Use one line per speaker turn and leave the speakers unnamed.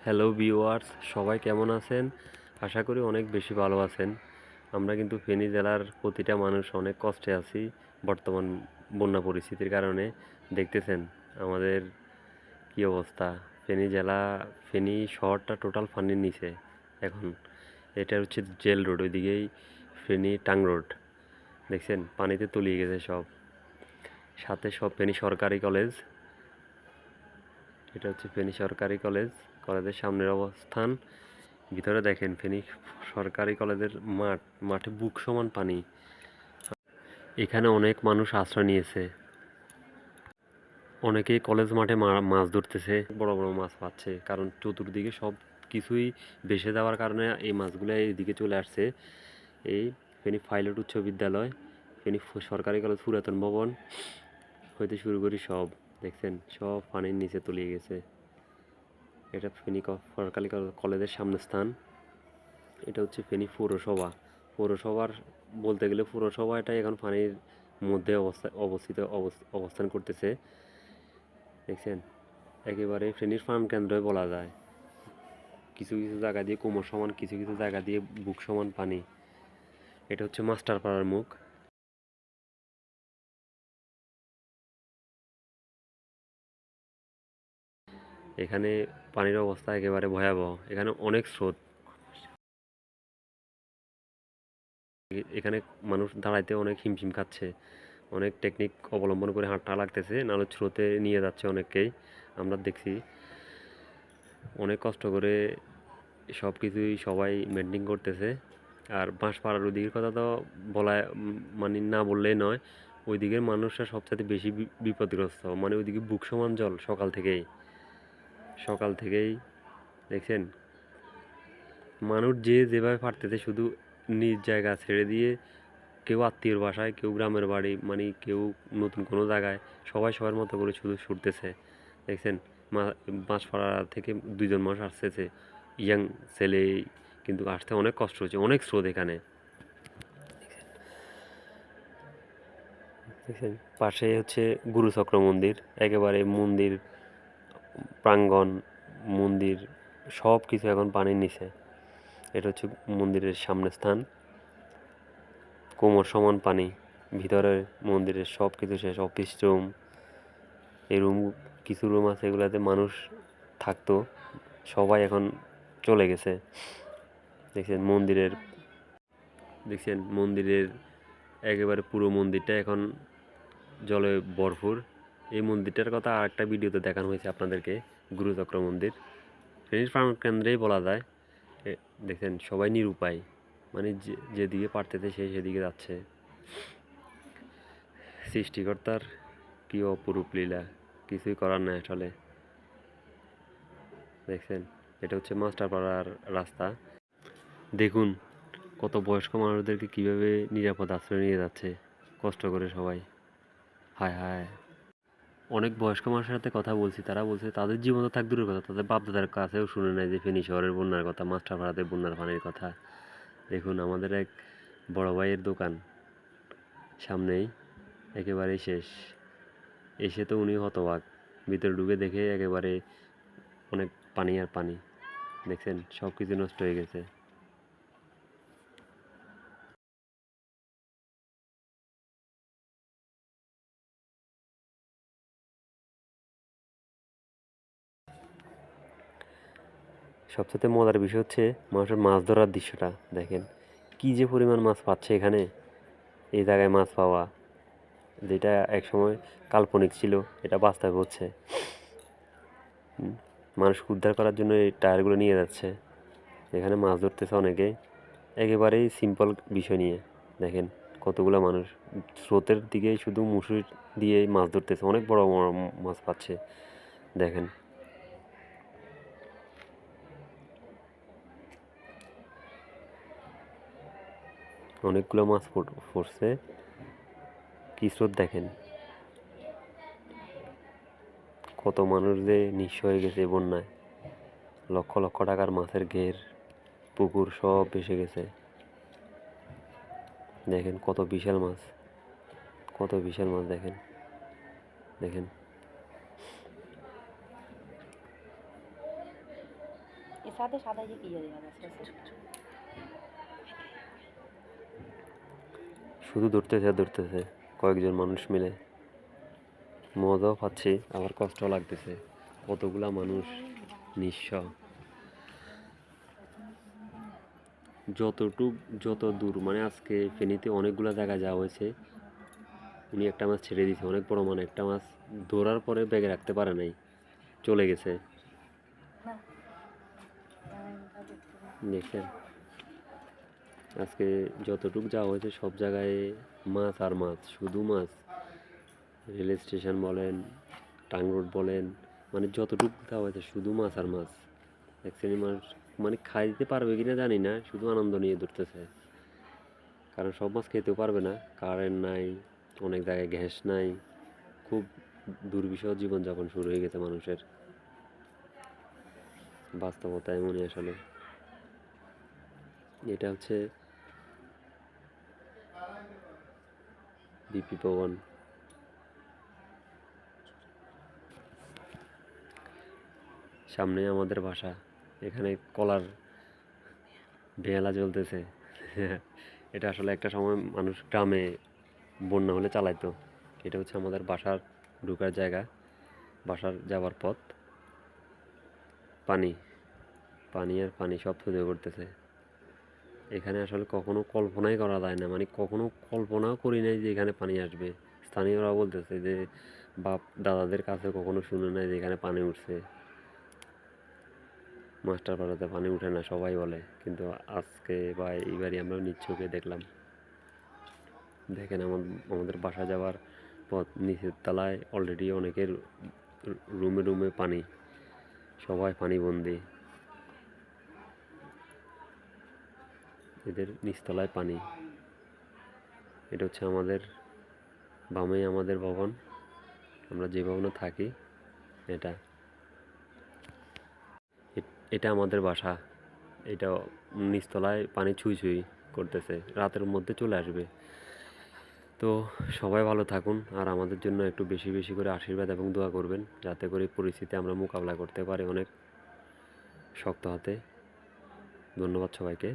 Hello viewers সবাই কেমন আছেন? আশা করি অনেক বেশি ভালো আছেন। আমরা কিন্তু ফেনী জেলার প্রতিটা মানুষ অনেক কষ্টে আছি বর্তমান বন্যা পরিস্থিতির কারণে। দেখতেছেন আমাদের কি অবস্থা? ফেনী জেলা, ফেনী শহরটা টোটাল ফানির নিচে এখন। এটা হচ্ছে জেল রোড, ওইদিকেই ফেনী টাং রোড। দেখছেন? পানিতে তলিয়ে গেছে সব। সাথে সব ফেনী সরকারি কলেজ। এটা হচ্ছে ফেনী সরকারি কলেজ, কলেজের সামনের অবস্থান। ভিতরে দেখেন ফেনী সরকারি কলেজের মাঠ, মাঠে বুক সমান পানি। এখানে অনেক মানুষ আশ্রয় নিয়েছে। অনেকেই কলেজ মাঠে মাছ ধরতেছে, বড় বড় মাছ পাচ্ছে, কারণ চতুর্দিকে সব কিছুই ভেসে যাওয়ার কারণে এই মাছগুলো এইদিকে চলে আসছে। এই ফেনী পাইলট উচ্চ বিদ্যালয়, ফেনী সরকারি কলেজ পুরাতন ভবন, হইতে শুরু করি সব। দেখছেন, সব পানির নিচে তলিয়ে গেছে। এটা ফেনী ক- সরকারি কল- কলেজের সামনে স্থান। এটা হচ্ছে ফেনী পৌরসভা। পৌরসভার বলতে গেলে পৌরসভা এটা এখন পানির মধ্যে অবস্থা অবস্থিত অবস- অবস্থান করতেছে। দেখছেন? একেবারে ফেনীর ফার্ম কেন্দ্রই বলা যায়। কিছু কিছু জায়গা দিয়ে কোমর সমান, কিছু কিছু জায়গা দিয়ে বুক সমান পানি। এটা হচ্ছে মাস্টার পাড়ার মুখ। এখানে পানির অবস্থা একেবারে ভয়াবহ। এখানে অনেক স্রোত। এখানে মানুষ দাঁড়াইতে অনেক হিমশিম খাচ্ছে। অনেক টেকনিক অবলম্বন করে হাঁটা লাগতেছে, নাহলে স্রোতে নিয়ে যাচ্ছে অনেককেই। আমরা দেখছি অনেক কষ্ট করে সব কিছুই সবাই মেনটেন করতেছে। আর বাঁশপাড়ার ওদিকের কথা তো বলা মানে না বললেই নয় ওই দিকের মানুষরা সবচেয়ে বেশি বিপদগ্রস্ত। মানে ওইদিকে বুক সমান জল সকাল থেকেই। সকাল থেকেই, দেখছেন? মানুষ যে যেভাবে পারতেছে শুধু নিজ জায়গা ছেড়ে দিয়ে কেউ আত্মীয়র বাসায়, কেউ গ্রামের বাড়ি মানে কেউ নতুন কোনো জায়গায়, সবাই সবার মতো করে শুধু ছুটতেছে। দেখছেন? মা- বাঁশপাড়া থেকে দুইজন মানুষ আসতেছে। ইয়াং ছেলে কিন্তু আসতে অনেক কষ্ট হচ্ছে, অনেক স্রোত এখানে। দেখছেন? পাশে হচ্ছে গুরুচক্র মন্দির, একেবারে মন্দির প্রাঙ্গণ, মন্দির সব কিছু এখন পানির নিচে। এটা হচ্ছে মন্দিরের সামনে স্থান। কোমর সমান পানি, ভিতরে মন্দিরের সব কিছু শেষ অফিস রুম এই রুম কিছু রুম আছে এগুলাতে মানুষ থাকতো, সবাই এখন চলে গেছে। দেখছেন মন্দিরের দেখছেন মন্দিরের একেবারে পুরো মন্দিরটা এখন জলে ভরপুর। এই মন্দিরটার কথা আর একটা ভিডিওতে দেখানো হয়েছে আপনাদেরকে, গুরুচক্র মন্দির। ফেনীর প্রাণ কেন্দ্রেই বলা যায়। দেখছেন সবাই নিরুপায়। মানে যে- যেদিকে পারতেছে সে সেদিকে যাচ্ছে। সৃষ্টিকর্তার কী অপরূপ লীলা, কিছুই করার নাই আসলে। দেখছেন, এটা হচ্ছে মাস্টারপাড়ার রাস্তা। দেখুন, কত বয়স্ক মানুষদেরকে কীভাবে নিরাপদ আশ্রয় নিয়ে যাচ্ছে, কষ্ট করে সবাই। হায় হায়। অনেক বয়স্ক মানুষের সাথে কথা বলছি, তারা বলছে তাদের জীবন তো থাক দূরের কথা, তাদের বাপদাদার কাছেও শুনে নেয় যে ফেনী শহরের বন্যার কথা মাস্টারপাড়াতে বন্যার পানির কথা। দেখুন, আমাদের এক বড় ভাইয়ের দোকান সামনেই, একেবারেই শেষ। এসে তো উনি হতবাক, ভিতরে ডুবে দেখে একেবারে অনেক পানি আর পানি, দেখছেন সব কিছু নষ্ট হয়ে গেছে। সবচেয়ে মজার বিষয় হচ্ছে মানুষের মাছ ধরার দৃশ্যটা, দেখেন। কি যে পরিমাণ মাছ পাচ্ছে এখানে। এই জায়গায় মাছ পাওয়া, যেটা একসময় কাল্পনিক ছিল, এটা বাস্তবে হচ্ছে। মানুষ উদ্ধার করার জন্য এই টায়ারগুলো নিয়ে যাচ্ছে। এখানে মাছ ধরতেছে অনেকে। একেবারেই সিম্পল বিষয় নিয়ে, দেখেন। কতগুলো মানুষ, স্রোতের দিকে শুধু মুসুর দিয়ে মাছ ধরতেছে, অনেক বড় বড় মাছ পাচ্ছে, দেখেন। অনেকগুলো মাছ পড়- পড়ছে কি স্রোত দেখেন? কত মানুষ যে নিঃস্ব হয়ে গেছে বন্যায়। লক্ষ লক্ষ টাকার মাছের ঘের, পুকুর সব ভেসে গেছে। দেখেন কত বিশাল মাছ। কত বিশাল মাছ দেখেন। দেখেন।
সাথে সাদা যে কি জানি আস্তে আস্তে
শুধু ধরতেছে ধরতেছে কয়েকজন মানুষ মিলে মজাও পাচ্ছি আবার কষ্ট লাগতেছে কতগুলা মানুষ নিঃস্ব যতটুক যত দূর মানে আজকে ফেনীতে অনেকগুলো জায়গায় যাওয়া হয়েছে উনি একটা মাছ ছেড়ে দিয়েছে অনেক বড় মানে একটা মাছ ধরার পরে ব্যাগে রাখতে পারে নাই চলে গেছে দেখছেন আজকে যতটুক যাওয়া হয়েছে সব জায়গায় মাছ আর মাছ, শুধু মাছ। রেল স্টেশন বলেন, টাং রোড বলেন মানে যতটুক যাওয়া হয়েছে শুধু মাছ আর মাছ। এক শ্রেণির মানুষ মানে খাইতে পারবে কি না জানি না, শুধু আনন্দ নিয়ে ধরতেছে কারণ সব মাছ খেতেও পারবে না কারেন্ট নাই, অনেক জায়গায় গ্যাস নাই, খুব দুর্বিষহ জীবনযাপন শুরু হয়ে গেছে মানুষের। বাস্তবতা এমনই আসলে। এটা হচ্ছে বিপি পবন সামনে আমাদের বাসা। এখানে কলার বেলা চলতেছে এটা আসলে একটা সময় মানুষ গ্রামে বন্যা হলে চালাইতো। এটা হচ্ছে আমাদের বাসার ঢুকার জায়গা। বাসার যাওয়ার পথ। পানি। পানি আর পানি সব ছড়িয়ে করতেছে। এখানে আসলে কখনো কল্পনাই করা যায় না। মানে কখনো কল্পনাও করি নাই যে এখানে পানি আসবে। স্থানীয়রা বলতেছে যে, বাপ দাদাদের কাছে কখনো শুনে নাই যে এখানে পানি উঠছে। মাস্টার পাড়াতে পানি উঠে না, সবাই বলে। কিন্তু আজকে বা এইবারই আমরা চোখে দেখলাম। দেখেন আমাদের বাসা যাওয়ার পথ, নিচের তলায় অলরেডি অনেকের রুমে রুমে পানি। সবাই পানিবন্দি এদের নিচতলায় পানি। এটা হচ্ছে আমাদের বামেই আমাদের ভবন। আমরা যে ভবনে থাকি, এটা। এটা আমাদের বাসা। এটা নিচতলায় পানি ছুঁই ছুঁই করতেছে। রাতের মধ্যে চলে আসবে। তো সবাই ভালো থাকুন আর আমাদের জন্য একটু বেশি বেশি করে আশীর্বাদ এবং দোয়া করবেন, যাতে করে পরিস্থিতি আমরা মোকাবিলা করতে পারি অনেক শক্ত হাতে। ধন্যবাদ সবাইকে।